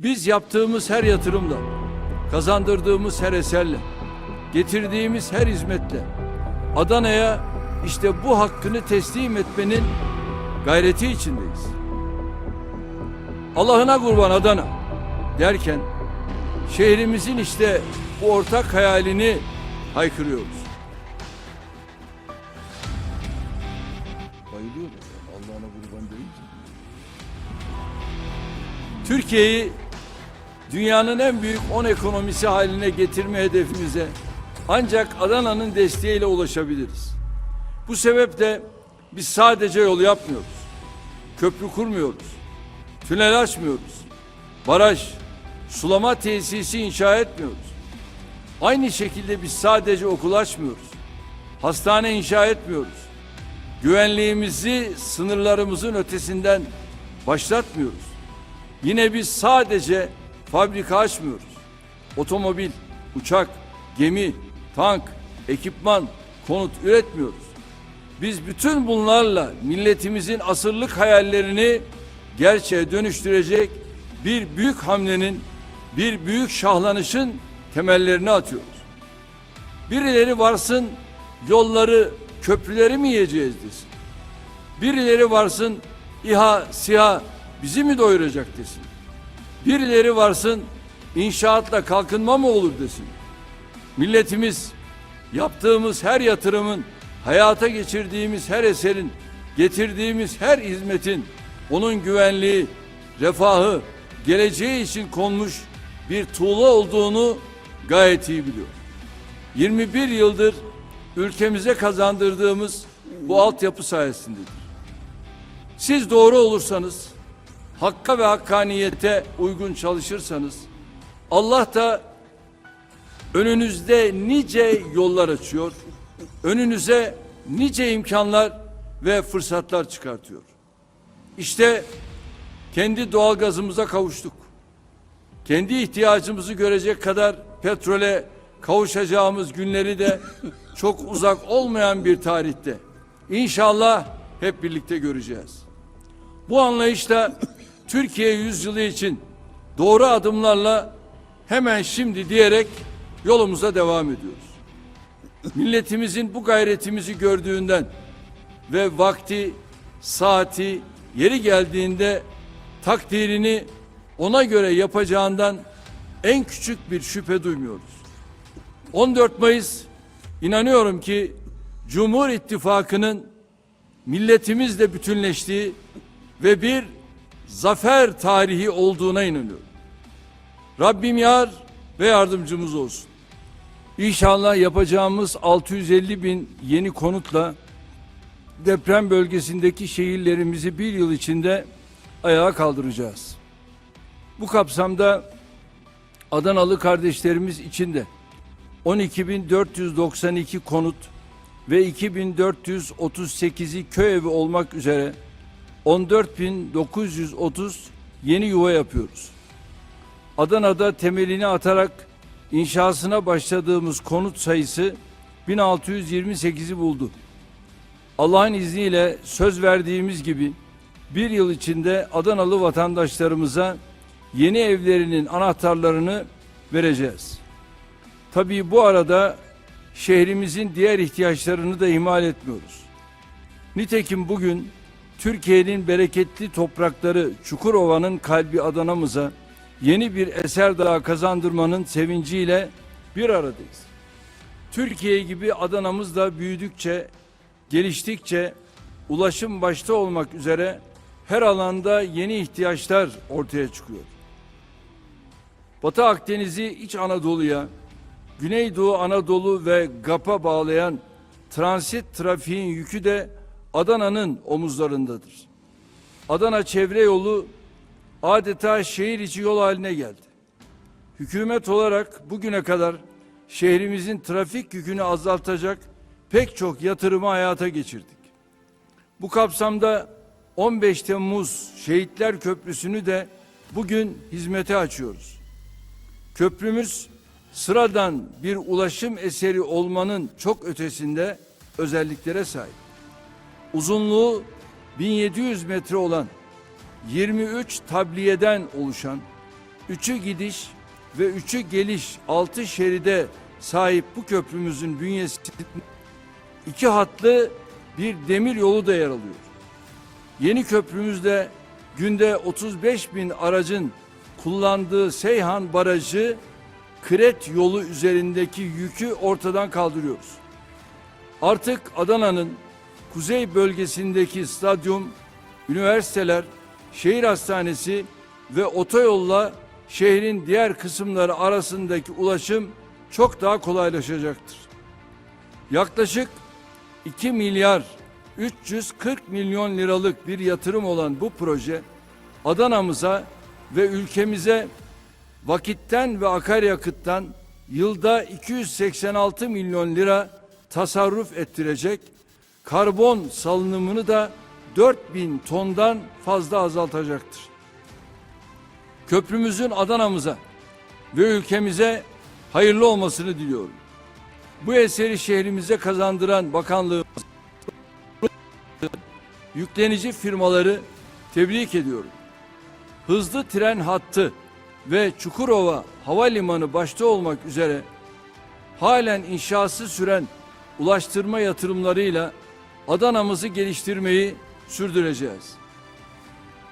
Biz yaptığımız her yatırımla, kazandırdığımız her eserle, getirdiğimiz her hizmetle Adana'ya işte bu hakkını teslim etmenin gayreti içindeyiz. Allah'ına kurban Adana derken şehrimizin işte bu ortak hayalini haykırıyoruz. Bayılıyor Allah'ına kurban değil Türkiye'yi dünyanın en büyük 10 ekonomisi haline getirme hedefimize ancak Adana'nın desteğiyle ulaşabiliriz. Bu sebeple biz sadece yol yapmıyoruz. Köprü kurmuyoruz. Tünel açmıyoruz. Baraj, sulama tesisi inşa etmiyoruz. Aynı şekilde biz sadece okul açmıyoruz. Hastane inşa etmiyoruz. Güvenliğimizi sınırlarımızın ötesinden başlatmıyoruz. Yine biz sadece fabrika açmıyoruz. Otomobil, uçak, gemi, tank, ekipman, konut üretmiyoruz. Biz bütün bunlarla milletimizin asırlık hayallerini gerçeğe dönüştürecek bir büyük hamlenin, bir büyük şahlanışın temellerini atıyoruz. Birileri varsın yolları, köprüleri mi yiyeceğiz desin. Birileri varsın İHA, SİHA bizi mi doyuracak desin. Birileri varsın inşaatla kalkınma mı olur desin. Milletimiz yaptığımız her yatırımın, hayata geçirdiğimiz her eserin, getirdiğimiz her hizmetin onun güvenliği, refahı, geleceği için konmuş bir tuğla olduğunu gayet iyi biliyor. 21 yıldır ülkemize kazandırdığımız bu altyapı sayesindedir. Siz doğru olursanız, hakka ve hakkaniyete uygun çalışırsanız, Allah da önünüzde nice yollar açıyor, önünüze nice imkanlar ve fırsatlar çıkartıyor. İşte kendi doğalgazımıza kavuştuk. Kendi ihtiyacımızı görecek kadar petrole kavuşacağımız günleri de çok uzak olmayan bir tarihte İnşallah hep birlikte göreceğiz. Bu anlayışla Türkiye yüzyılı için doğru adımlarla hemen şimdi diyerek yolumuza devam ediyoruz. Milletimizin bu gayretimizi gördüğünden ve vakti, saati, yeri geldiğinde takdirini ona göre yapacağından en küçük bir şüphe duymuyoruz. 14 Mayıs inanıyorum ki Cumhur İttifakı'nın milletimizle bütünleştiği ve bir zafer tarihi olduğuna inanıyorum. Rabbim yar ve yardımcımız olsun. İnşallah yapacağımız 650 bin yeni konutla deprem bölgesindeki şehirlerimizi bir yıl içinde ayağa kaldıracağız. Bu kapsamda Adanalı kardeşlerimiz için de 12.492 konut ve 2438'i köy evi olmak üzere 14.930 yeni yuva yapıyoruz. Adana'da temelini atarak inşasına başladığımız konut sayısı 1628'i buldu. Allah'ın izniyle söz verdiğimiz gibi bir yıl içinde Adanalı vatandaşlarımıza yeni evlerinin anahtarlarını vereceğiz. Tabii bu arada şehrimizin diğer ihtiyaçlarını da ihmal etmiyoruz. Nitekim bugün Türkiye'nin bereketli toprakları Çukurova'nın kalbi Adana'mıza yeni bir eser daha kazandırmanın sevinciyle bir aradayız. Türkiye gibi Adana'mız da büyüdükçe, geliştikçe ulaşım başta olmak üzere her alanda yeni ihtiyaçlar ortaya çıkıyor. Batı Akdeniz'i İç Anadolu'ya, Güneydoğu Anadolu ve GAP'a bağlayan transit trafiğin yükü de Adana'nın omuzlarındadır. Adana çevre yolu adeta şehir içi yol haline geldi. Hükümet olarak bugüne kadar şehrimizin trafik yükünü azaltacak pek çok yatırımı hayata geçirdik. Bu kapsamda 15 Temmuz Şehitler Köprüsü'nü de bugün hizmete açıyoruz. Köprümüz sıradan bir ulaşım eseri olmanın çok ötesinde özelliklere sahip. Uzunluğu 1700 metre olan 23 tabliyeden oluşan üçü gidiş ve üçü geliş altı şeride sahip bu köprümüzün bünyesinde iki hatlı bir demir yolu da yer alıyor. Yeni köprümüzde günde 35 bin aracın kullandığı Seyhan Barajı Kret yolu üzerindeki yükü ortadan kaldırıyoruz. Artık Adana'nın kuzey bölgesindeki stadyum, üniversiteler, şehir hastanesi ve otoyolla şehrin diğer kısımları arasındaki ulaşım çok daha kolaylaşacaktır. Yaklaşık 2 milyar 340 milyon liralık bir yatırım olan bu proje Adana'mıza ve ülkemize vakitten ve akaryakıttan yılda 286 milyon lira tasarruf ettirecek, karbon salınımını da 4000 tondan fazla azaltacaktır. Köprümüzün Adana'mıza ve ülkemize hayırlı olmasını diliyorum. Bu eseri şehrimize kazandıran bakanlığımız yüklenici firmaları tebrik ediyorum. Hızlı tren hattı ve Çukurova Havalimanı başta olmak üzere halen inşası süren ulaştırma yatırımlarıyla Adana'mızı geliştirmeyi sürdüreceğiz.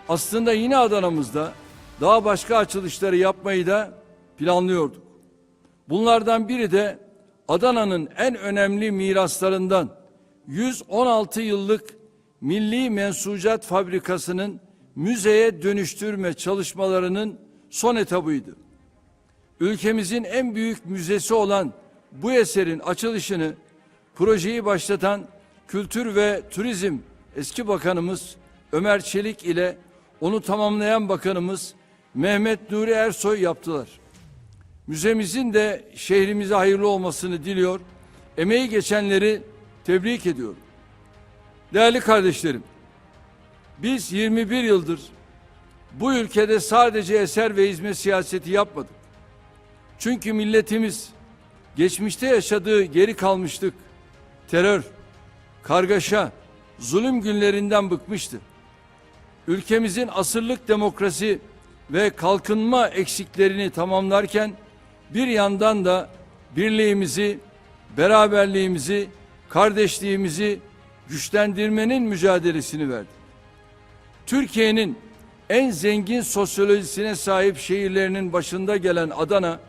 Aslında yine Adana'mızda daha başka açılışları yapmayı da planlıyorduk. Bunlardan biri de Adana'nın en önemli miraslarından 116 yıllık Milli Mensucat Fabrikası'nın müzeye dönüştürme çalışmalarının son etabıydı. Ülkemizin en büyük müzesi olan bu eserin açılışını projeyi başlatan Kültür ve Turizm eski bakanımız Ömer Çelik ile onu tamamlayan bakanımız Mehmet Nuri Ersoy yaptılar. Müzemizin de şehrimize hayırlı olmasını diliyor. Emeği geçenleri tebrik ediyorum. Değerli kardeşlerim, biz 21 yıldır bu ülkede sadece eser ve hizmet siyaseti yapmadık. Çünkü milletimiz geçmişte yaşadığı geri kalmışlık, terör, kargaşa, zulüm günlerinden bıkmıştı. Ülkemizin asırlık demokrasi ve kalkınma eksiklerini tamamlarken bir yandan da birliğimizi, beraberliğimizi, kardeşliğimizi güçlendirmenin mücadelesini verdi. Türkiye'nin en zengin sosyolojisine sahip şehirlerinin başında gelen Adana,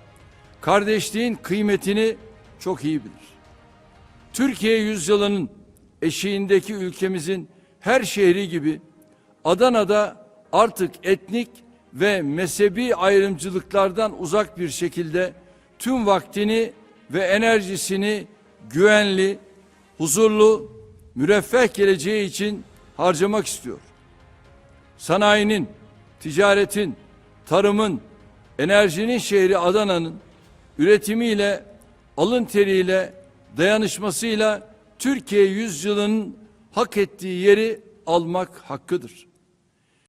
kardeşliğin kıymetini çok iyi bilir. Türkiye yüzyılının eşiğindeki ülkemizin her şehri gibi Adana'da artık etnik ve mezhebi ayrımcılıklardan uzak bir şekilde tüm vaktini ve enerjisini güvenli, huzurlu, müreffeh geleceği için harcamak istiyor. Sanayinin, ticaretin, tarımın, enerjinin şehri Adana'nın üretimiyle, alın teriyle, dayanışmasıyla Türkiye yüzyılının hak ettiği yeri almak hakkıdır.